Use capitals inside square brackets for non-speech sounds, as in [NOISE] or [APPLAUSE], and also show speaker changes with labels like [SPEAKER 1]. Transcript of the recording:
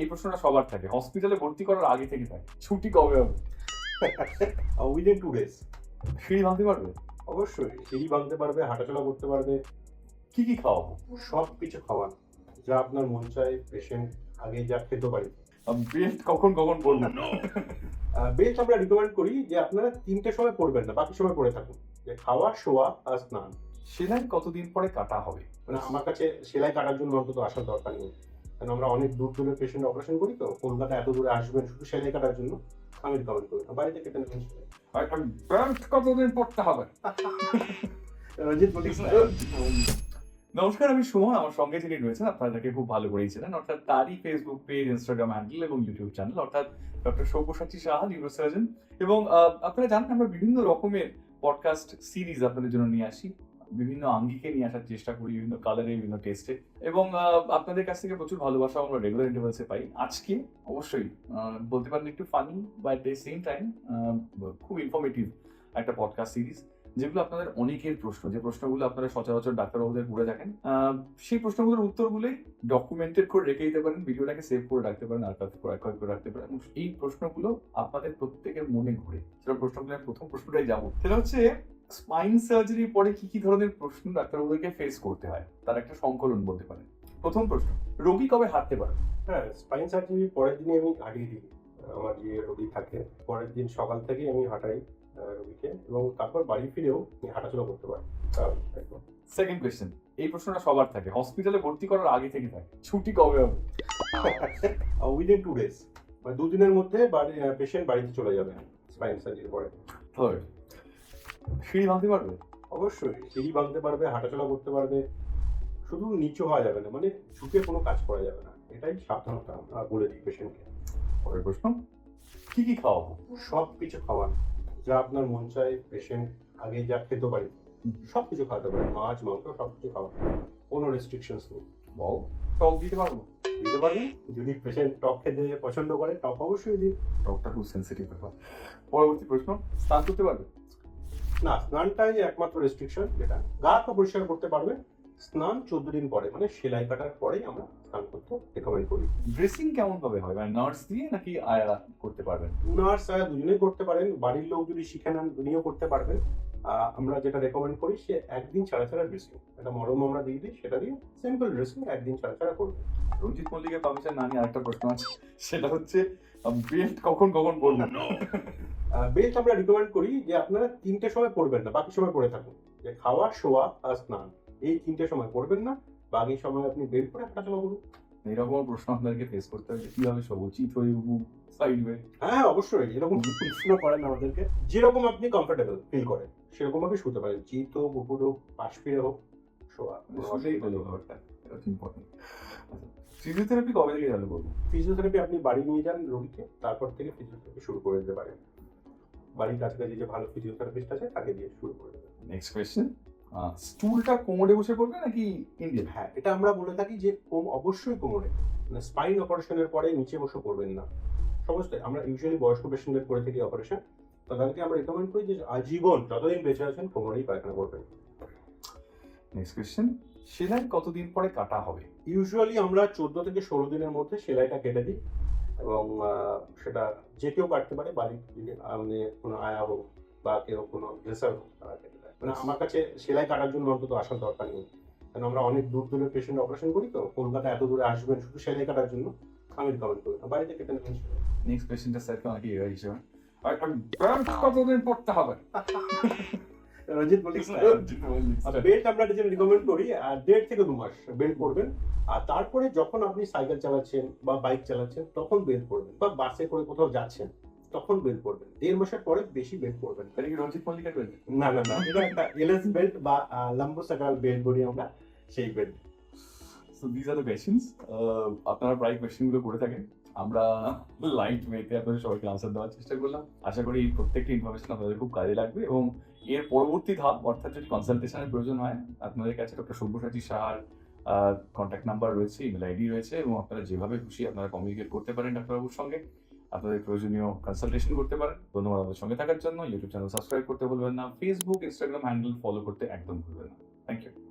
[SPEAKER 1] এই প্রশ্নটা সবার থাকে। হসপিটালে ভর্তি করার আগে থেকে থাকে। ছুটি কবে হবে?
[SPEAKER 2] উইদিন টু ডেজ
[SPEAKER 1] সিঁড়ি ভাঙতে পারবে?
[SPEAKER 2] অবশ্যই সিঁড়ি ভাঙতে পারবে হাঁটাচলা করতে পারবে।
[SPEAKER 1] কি কি খাওয়াবো?
[SPEAKER 2] সব কিছু খাওয়ান যা আপনার মন চায় পেশেন্ট আগে যা খেতে পারি।
[SPEAKER 1] বেস্ট কখন কখন বললেন
[SPEAKER 2] বেস্ট আমরা রিকমেন্ড করি যে আপনারা তিনটে সময় পড়বেন না বাকি সময় পড়ে থাকুন। যে খাওয়া শোয়া আর স্নান।
[SPEAKER 1] সেলাই কতদিন পরে কাটা হবে?
[SPEAKER 2] মানে আমার কাছে সেলাই কাটার জন্য অন্তত আসার দরকার নেই। কারণ আমরা অনেক দূর দূরের পেশেন্ট অপারেশন করি তো কলকাতা এত দূরে আসবেন শুধু সেলাই কাটার জন্য আমি রিকমেন্ড করি না বাড়িতে কেটে নেবেন সেলাই।
[SPEAKER 1] আর বেল্ট কতদিন পড়তে হবে?
[SPEAKER 2] রঞ্জিত বলিস
[SPEAKER 1] নমস্কার আমি সুমন আমার সঙ্গে যিনি রয়েছেন আপনারা তাকে খুব ভালো করেই ছিলেন অর্থাৎ তারই ফেসবুক পেজ ইনস্টাগ্রাম হ্যান্ডেল এবং ইউটিউব চ্যানেল অর্থাৎ ডক্টর সব্যসাচী সাহা নিউরোসার্জন এবং আপনারা জানেন আমরা বিভিন্ন রকমের পডকাস্ট সিরিজ আপনাদের জন্য নিয়ে আসি। বিভিন্ন আঙ্গিকে নিয়ে আসার চেষ্টা করি বিভিন্ন কালারে বিভিন্ন টেস্টে এবং আপনাদের কাছ থেকে প্রচুর ভালোবাসা আমরা রেগুলার ইন্টারভেলসে পাই। আজকে অবশ্যই বলতে পারেন একটু funny but at same time খুব ইনফরমেটিভ একটা পডকাস্ট সিরিজ যেগুলো আপনাদের অনেকের প্রশ্ন যে প্রশ্নগুলো আপনারা সচরাচর ডাক্তারবাবুদের ঘুরে আহ, সেই প্রশ্নগুলোর উত্তরগুলোই ডকুমেন্টেড করে রেখে দিতে পারেন ভিডিওটাকে সেভ করে রাখতে পারেন আর করে আর্কাইভ করে রাখতে পারেন। এই প্রশ্নগুলো আপনাদের প্রত্যেকের মনে ঘুরে। সেটা প্রশ্নগুলো প্রথম প্রশ্নটাই যাব সেটা হচ্ছে স্পাইন সার্জারির পরে কি কি ধরনের প্রশ্ন ডাক্তারবাবুদেরকে ফেস করতে হয়? তার একটা সংকলন বলতে পারেন। প্রথম প্রশ্ন রোগী কবে হাঁটতে পারে?
[SPEAKER 2] হ্যাঁ স্পাইন সার্জারি পরের দিনই আমি হাঁটিয়ে দিই। আমার যে রোগী থাকে পরের দিন সকাল থেকেই আমি হাঁটাই রোগীকে এবং তারপর বাড়ি ফিরেও হাঁটাচলা করতে পারি।
[SPEAKER 1] সেকেন্ড কোয়েশ্চেন এই প্রশ্নটা সবার থাকে হসপিটালে ভর্তি করার আগে থেকে থাকে ছুটি কবে হবে?
[SPEAKER 2] উইদিন টু ডেজ মানে দুদিনের মধ্যে বাড়ি পেশেন্ট বাড়িতে চলে যাবে স্পাইন সার্জারি পরে।
[SPEAKER 1] থার্ড সিঁড়ি ভাঙতে পারবে?
[SPEAKER 2] অবশ্যই, সিঁড়ি ভাঙতে পারবে, হাঁটাচলা করতে পারবে। শুধু নিচু হওয়া যাবে না মানে ঝুঁকে কোনো কাজ করা যাবে না। এটাই সাবধানতা আমরা বলে দিই পেশেন্টকে
[SPEAKER 1] পরের প্রশ্ন, কি কি খাওয়াবো?
[SPEAKER 2] সব কিছু খাওয়ান। যা আপনার মন চায় পেশেন্ট আগে যা খেতে পারি সব কিছু খাওয়াতে পারে। মাছ, মাংস সব কিছু খাওয়া কোনো রেস্ট্রিকশনস নেই।
[SPEAKER 1] টক দিতে পারব?
[SPEAKER 2] দিতে পারবেন যদি পেশেন্ট টক খেতে পছন্দ করে, টক অবশ্যই দিন
[SPEAKER 1] টকটা খুব সেন্সিটিভ ব্যাপার। পরবর্তী প্রশ্ন, স্নান করতে পারবে?
[SPEAKER 2] না স্নানটাই একমাত্র রেস্ট্রিকশন যেটা। গা হাত পা পরিষ্কার করতে পারবে। স্নান চোদ্দ দিন পরে মানে সেলাই কাটার পরেই আমরা স্নান করতে রেকমেন্ড করি।
[SPEAKER 1] ড্রেসিং কেমন ভাবে হয়? মানে নার্স দিয়ে নাকি আয়া করতে পারবেন?
[SPEAKER 2] নার্স আয়া দুজনেই করতে পারেন। বাড়ির লোক যদি শিখে নেন উনিও করতে পারবেন আমরা যেটা রেকমেন্ড করি সে একদিন ছাড়া ছাড়া ড্রেসিং একটা মরম আমরা দিয়ে দিই সেটা দিয়ে সিম্পল ড্রেসিং একদিন ছাড়া ছাড়া করবে।
[SPEAKER 1] রঞ্জিত মল্লিকের পারমিশন না নিয়ে আরেকটা প্রশ্ন আছে। সেটা হচ্ছে বেল্ট কখন কখন বলবেন
[SPEAKER 2] বেস্ট আমরা রিকমেন্ড করি যে আপনারা তিনটে সময় পড়বেন না বাকি সময় পড়ে থাকুন। যে খাওয়া শোয়া আর স্নান এই তিনটে সময় পড়বেন না বাকি সময় আপনি বের করে হাঁটাচলা করুন।
[SPEAKER 1] এরকম প্রশ্ন আপনাদেরকে ফেস করতে হবে কীভাবে সব উচিত হয়ে সাইড ওয়ে
[SPEAKER 2] হ্যাঁ অবশ্যই এরকম প্রশ্ন করেন আমাদেরকে যেরকম আপনি কমফোর্টেবল ফিল করেন সেরকম ভাবে শুতে পারেন চিত হোক উপর হোক পাশ ফিরে হোক শোয়া
[SPEAKER 1] ফিজিওথেরাপি কবে থেকে চালু করব
[SPEAKER 2] ফিজিওথেরাপি আপনি বাড়ি নিয়ে যান রোগীকে তারপর থেকে ফিজিওথেরাপি শুরু করে দিতে পারেন। বাড়ির কাছাকাছি যে ভালো ফিজিওথেরাপিস্ট আছে তাকে দিয়ে শুরু করে দেবেন
[SPEAKER 1] নেক্সট কোয়েশ্চেন স্টুলটা কোমরে বসে করবে নাকি ইন্ডিয়ান
[SPEAKER 2] হ্যাঁ এটা আমরা বলে থাকি যে কোম অবশ্যই কোমরে। মানে স্পাইন অপারেশনের পরে নিচে বসে করবেন না। সমস্ত আমরা ইউজুয়ালি বয়স্ক পেশেন্টদের করে থাকি অপারেশন তাদেরকে আমরা রেকমেন্ড করি যে আজীবন যতদিন বেঁচে আছেন কোমরেই পায়খানা করবেন।
[SPEAKER 1] নেক্সট কোয়েশ্চেন সেলাই কতদিন পরে কাটা হবে?
[SPEAKER 2] ইউজুয়ালি আমরা চোদ্দ থেকে ষোলো দিনের মধ্যে সেলাইটা কেটে দিই। এবং সেটা যে কেউ কাটতে পারে বাড়ির আপনি কোনো আয়া হোক বা কেউ কোনো ড্রেসার হোক তারা কেটে দেয়। মানে আমার কাছে সেলাই কাটার জন্য অন্তত আসার দরকার নেই। কারণ আমরা অনেক দূর দূরের পেশেন্ট অপারেশন করি তো কলকাতা এত দূরে আসবেন শুধু সেলাই কাটার জন্য আমি রিকমেন্ড করি না। বাড়িতে কেটে নেবেন।
[SPEAKER 1] নেক্সট কোয়েশ্চেনটা স্যারকে অনেকে এবার হিসেবে আর কতদিন পড়তে হবে? [LAUGHS]
[SPEAKER 2] রঞ্জিত না বেল্ট আমরা যেটা রিকমেন্ড করি আর দেড় থেকে দু মাস বেল্ট করবেন। আর তারপরে যখন আপনি সাইকেল চালাচ্ছেন বা বাইক চালাচ্ছেন তখন বেল্ট করবেন বা বাসে করে কোথাও যাচ্ছেন তখন বেল্ট করবেন। দেড় মাসের পরে বেশি বেল্ট করবেন না।
[SPEAKER 1] এটা কি রঞ্জিত মল্লিকের বেল্ট
[SPEAKER 2] না না না এটা একটা এলএস বেল্ট বা লাম্বো সাকাল বেল্ট বলি আমরা সেই belt
[SPEAKER 1] so this are the questions আপনারা প্রায় কোয়েশ্চেনগুলো করে থাকেন। আমরা লাইট ওয়েতে আপনাদের সবাইকে আনসার দেওয়ার চেষ্টা করলাম। আশা করি এই প্রত্যেকটি ইনফরমেশন আপনাদের খুব কাজে লাগবে এবং এর পরবর্তী ধাপ অর্থাৎ যদি কনসালটেশনের প্রয়োজন হয়, আপনাদের কাছে ডক্টর সব্যসাচী সাহার কন্ট্যাক্ট নাম্বার রয়েছে ইমেল আইডি রয়েছে এবং আপনারা যেভাবে খুশি আপনারা কমিউনিকেট করতে পারেন ডাক্তারবাবুর সঙ্গে। আপনাদের প্রয়োজনীয় কনসালটেশন করতে পারেন। ধন্যবাদ আমাদের সঙ্গে থাকার জন্য। ইউটিউব চ্যানেল সাবস্ক্রাইব করতে ভুলবেন না। ফেসবুক ইনস্টাগ্রাম হ্যান্ডেল ফলো করতে একদম ভুলবেন না। Thank you